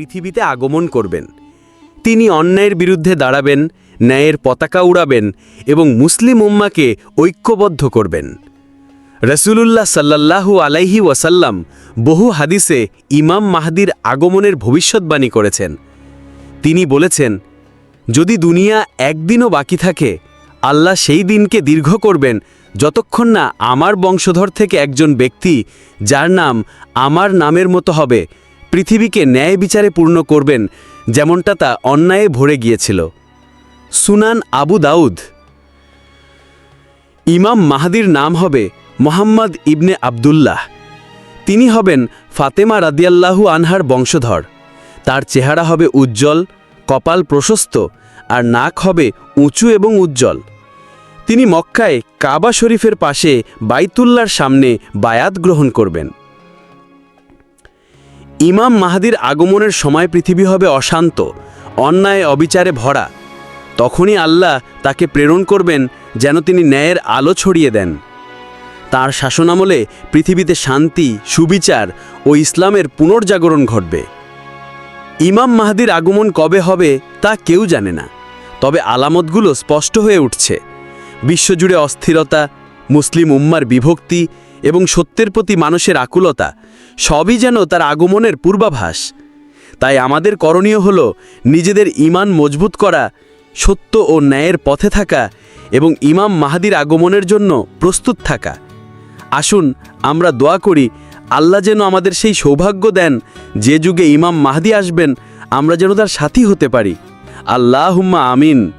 পৃথিবীতে আগমন করবেন। তিনি অন্যায়ের বিরুদ্ধে দাঁড়াবেন, ন্যায়ের পতাকা উড়াবেন এবং মুসলিম উম্মাকে ঐক্যবদ্ধ করবেন। রসুলুল্লাহ সাল্লাল্লাহু আলাইহি ওয়াসাল্লাম বহু হাদিসে ইমাম মাহদির আগমনের ভবিষ্যৎবাণী করেছেন। তিনি বলেছেন, যদি দুনিয়া একদিনও বাকি থাকে, আল্লাহ সেই দিনকে দীর্ঘ করবেন যতক্ষণ না আমার বংশধর থেকে একজন ব্যক্তি, যার নাম আমার নামের মতো হবে পৃথিবীকে ন্যায় বিচারে পূর্ণ করবেন, যেমনটা তা অন্যায়ে ভরে গিয়েছিল। সুনান আবু দাউদ। ইমাম মাহাদির নাম হবে মোহাম্মদ ইবনে আবদুল্লাহ। তিনি হবেন ফাতেমা রাদিয়াল্লাহু আনহার বংশধর। তার চেহারা হবে উজ্জ্বল, কপাল প্রশস্ত, আর নাক হবে উঁচু এবং উজ্জ্বল। তিনি মক্কায় কাবা শরীফের পাশে বাইতুল্লার সামনে বায়াত গ্রহণ করবেন। ইমাম মাহাদির আগমনের সময় পৃথিবী হবে অশান্ত, অন্যায় অবিচারে ভরা। তখনই আল্লাহ তাকে প্রেরণ করবেন যেন তিনি ন্যায়ের আলো ছড়িয়ে দেন। তার শাসনামলে পৃথিবীতে শান্তি, সুবিচার ও ইসলামের পুনর্জাগরণ ঘটবে। ইমাম মাহাদির আগমন কবে হবে তা কেউ জানে না, তবে আলামতগুলো স্পষ্ট হয়ে উঠছে। বিশ্বজুড়ে অস্থিরতা মুসলিম উম্মার বিভক্তি এবং সত্যের প্রতি মানুষের আকুলতা সবই যেন তার আগমনের পূর্বাভাস। তাই আমাদের করণীয় হল নিজেদের ইমান মজবুত করা, সত্য ও ন্যায়ের পথে থাকা এবং ইমাম মাহাদির আগমনের জন্য প্রস্তুত থাকা। আসুন আমরা দোয়া করি, আল্লাহ যেন আমাদের সেই সৌভাগ্য দেন, যে যুগে ইমাম মাহাদি আসবেন, আমরা যেন তার সাথী হতে পারি। আল্লাহুম্মা আমিন।